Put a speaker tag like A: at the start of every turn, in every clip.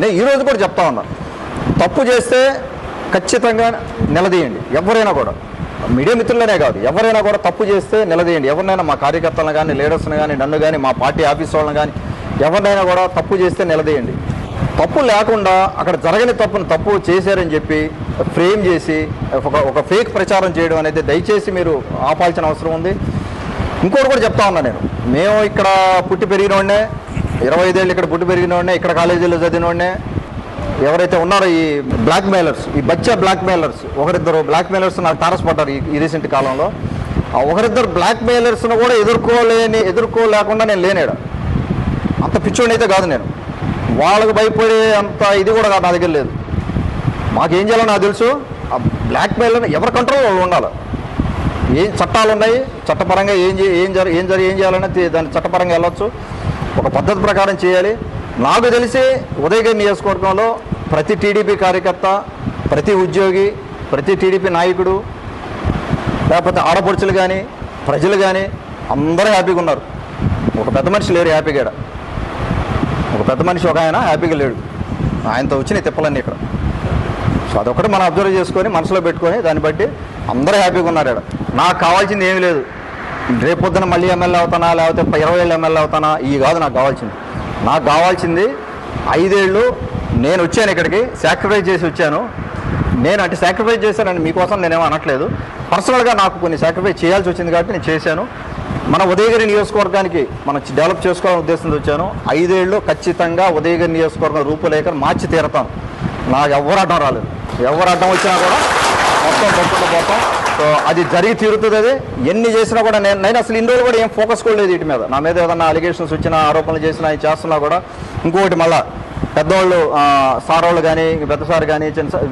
A: నేను ఈరోజు కూడా చెప్తా ఉన్నాను తప్పు చేస్తే ఖచ్చితంగా నిలదీయండి. ఎవరైనా కూడా. మీడియా మిత్రులనే కాదు. ఎవరైనా కూడా తప్పు చేస్తే నిలదీయండి. ఎవరినైనా మా కార్యకర్తలను కానీ లీడర్స్ని కానీ నన్ను కానీ మా పార్టీ ఆఫీస్ వాళ్ళని కానీ ఎవరినైనా కూడా తప్పు చేస్తే నిలదీయండి. తప్పు లేకుండా అక్కడ జరగని తప్పును తప్పు చేశారని చెప్పి ఫ్రేమ్ చేసి ఒక ఒక ఫేక్ ప్రచారం చేయడం అనేది దయచేసి మీరు ఆపాల్సిన అవసరం ఉంది. ఇంకోటి కూడా చెప్తా ఉన్నా నేను. మేము ఇక్కడ పుట్టి పెరిగినోడనే ఇరవై ఐదేళ్ళు ఇక్కడ పుట్టి పెరిగినోడనే ఇక్కడ కాలేజీలో చదివినోడనే ఎవరైతే ఉన్నారో ఈ బ్లాక్ మెయిలర్స్ ఈ బచ్చా బ్లాక్ మెయిలర్స్ ఒకరిద్దరు బ్లాక్ మెయిలర్స్ నాకు తారసపడ్డారు ఈ- ఈ రీసెంట్ కాలంలో. ఆ ఒకరిద్దరు బ్లాక్ మెయిలర్స్ను కూడా ఎదుర్కోలేని ఎదుర్కోలేకుండా నేను లేనేడా. అంత పిచ్చోడిని అయితే కాదు నేను. వాళ్ళకు భయపడే అంత ఇది కూడా నా దగ్గర లేదు. మాకేం చేయాలో నాకు తెలుసు. ఆ బ్లాక్ మెయిలర్ ఎవరి కంట్రోల్ వాళ్ళు ఉండాలి. ఏం చట్టాలు ఉన్నాయి చట్టపరంగా ఏం ఏం జరి ఏం జరి ఏం చేయాలన్నా దాన్ని చట్టపరంగా వెళ్ళొచ్చు. ఒక పద్ధతి ప్రకారం చేయాలి. నాకు తెలిసి ఉదయగిరి నియోజకవర్గంలో ప్రతి టీడీపీ కార్యకర్త ప్రతి ఉద్యోగి ప్రతి టీడీపీ నాయకుడు లేకపోతే ఆడపడుచులు కానీ ప్రజలు కానీ అందరూ హ్యాపీగా ఉన్నారు. ఒక పెద్ద మనిషి లేరు హ్యాపీగా ఈడ. ఒక పెద్ద మనిషి ఒక ఆయన హ్యాపీగా లేడు. ఆయనతో వచ్చినాయి తిప్పలన్నీ ఇక్కడ. సో అదొకటి మనం అబ్జర్వ్ చేసుకొని మనసులో పెట్టుకొని దాన్ని బట్టి అందరూ హ్యాపీగా ఉన్నారు ఇక్కడ నాకు కావాల్సింది ఏమీ లేదు. రేపు పొద్దున మళ్ళీ ఎమ్మెల్యే అవుతానా? లేకపోతే ఇరవై ఏళ్ళు ఎమ్మెల్యే అవుతానా? ఇవి కాదు నాకు కావాల్సింది. నాకు కావాల్సింది ఐదేళ్ళు నేను వచ్చాను ఇక్కడికి సాక్రిఫైస్ చేసి వచ్చాను. నేను అంటే సాక్రిఫైస్ చేశానని మీకోసం నేనేమో అనట్లేదు. పర్సనల్గా నాకు కొన్ని సాక్రిఫైస్ చేయాల్సి వచ్చింది కాబట్టి నేను చేశాను. మన ఉదయగిరి నియోజకవర్గానికి మనం డెవలప్ చేసుకోవాలని ఉద్దేశంతో వచ్చాను. ఐదేళ్ళు ఖచ్చితంగా ఉదయగిరి నియోజకవర్గం రూపులేఖను మార్చి తీరతాను. నాకు ఎవరు అడ్డం రాలేదు. ఎవరు అడ్డం వచ్చినా కూడా మొత్తం తొక్కుకుంటూ పోతాం సో అది జరిగి తీరుతుంది అది ఎన్ని చేసినా కూడా నేను నేను అసలు ఇన్ని రోజులు కూడా ఏం ఫోకస్ కూడా లేదు వీటి మీద. నా మీద ఏదన్నా అలిగేషన్స్ వచ్చినా ఆరోపణలు చేసినా చేస్తున్నా కూడా ఇంకొకటి మళ్ళా పెద్దవాళ్ళు సారోళ్ళు కానీ పెద్ద సార్ కానీ చిన్న సార్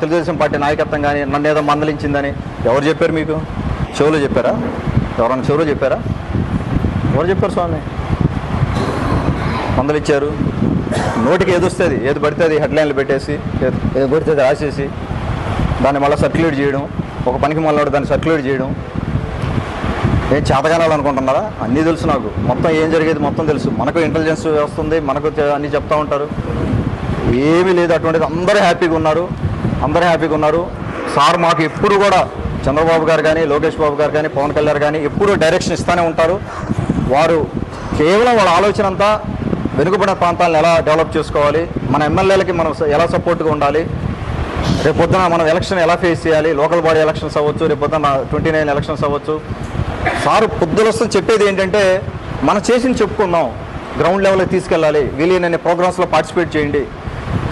A: తెలుగుదేశం పార్టీ నాయకత్వం కానీ నన్ను ఏదో మందలించిందని ఎవరు చెప్పారు మీకు? చెవులో చెప్పారా? ఎవరన్నా చెవులో చెప్పారా? ఎవరు చెప్పారు స్వామి? మందలిచ్చారు. నోటికి ఏదొస్తుంది ఏది పడితే అది హెడ్లైన్లు పెట్టేసి ఏది ఏది పడితే అది రాసేసి దాన్ని మళ్ళీ సర్క్యులేట్ చేయడం. ఒక పనికి మళ్ళీ దాన్ని సర్క్యులేట్ చేయడం. ఏం చేతగానాలనుకుంటున్నారా అన్నీ తెలుసు నాకు. మొత్తం ఏం జరిగేది మొత్తం తెలుసు. మనకు ఇంటెలిజెన్స్ వస్తుంది మనకు అన్నీ చెప్తా ఉంటారు. ఏమీ లేదు అటువంటిది. అందరూ హ్యాపీగా ఉన్నారు. అందరూ హ్యాపీగా ఉన్నారు. సార్ మాకు ఎప్పుడు కూడా చంద్రబాబు గారు కానీ లోకేష్ బాబు గారు కానీ పవన్ కళ్యాణ్ కానీ ఎప్పుడూ డైరెక్షన్ ఇస్తూనే ఉంటారు. వారు కేవలం వాళ్ళ ఆలోచన అంతా వెనుకబడిన ప్రాంతాలను ఎలా డెవలప్ చేసుకోవాలి? మన ఎమ్మెల్యేలకి మనం ఎలా సపోర్ట్గా ఉండాలి? రేపు పొద్దున మనం ఎలక్షన్ ఎలా ఫేస్ చేయాలి? లోకల్ బాడీ ఎలక్షన్స్ అవ్వచ్చు రేపు పొద్దున ట్వంటీ నైన్ ఎలక్షన్స్ అవ్వచ్చు. సారు పొద్దులొస్తూ చెప్పేది ఏంటంటే మనం చేసింది చెప్పుకుందాం గ్రౌండ్ లెవెల్కి తీసుకెళ్ళాలి. వీలైన ప్రోగ్రామ్స్లో పార్టిసిపేట్ చేయండి.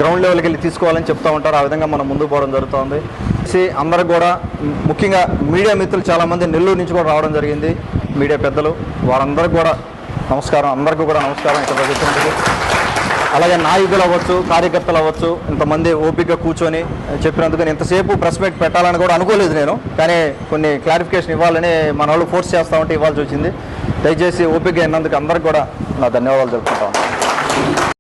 A: గ్రౌండ్ లెవెల్కి వెళ్ళి తీసుకోవాలని చెప్తూ ఉంటారు. ఆ విధంగా మనం ముందుకు పోవడం జరుగుతుంది. చేసి అందరికి కూడా ముఖ్యంగా మీడియా మిత్రులు చాలామంది నెల్లూరు నుంచి కూడా రావడం జరిగింది. మీడియా పెద్దలు వారందరికీ కూడా నమస్కారం. అందరికీ కూడా నమస్కారం ఇక్కడ వచ్చినందుకు అలాగే నాయకులు అవ్వచ్చు కార్యకర్తలు అవ్వచ్చు ఇంతమంది ఓపికగా కూర్చొని చెప్పినందుకు నేను ఇంతసేపు ప్రెస్ మీట్ పెట్టాలని కూడా అనుకోలేదు నేను. కానీ కొన్ని క్లారిఫికేషన్ ఇవ్వాలని మన వాళ్ళు ఫోర్స్ చేస్తా ఉంటే ఇవ్వాల్సి వచ్చింది. దయచేసి ఓపిక అయినందుకు అందరికి కూడా నా ధన్యవాదాలు తెలుపుకుంటాను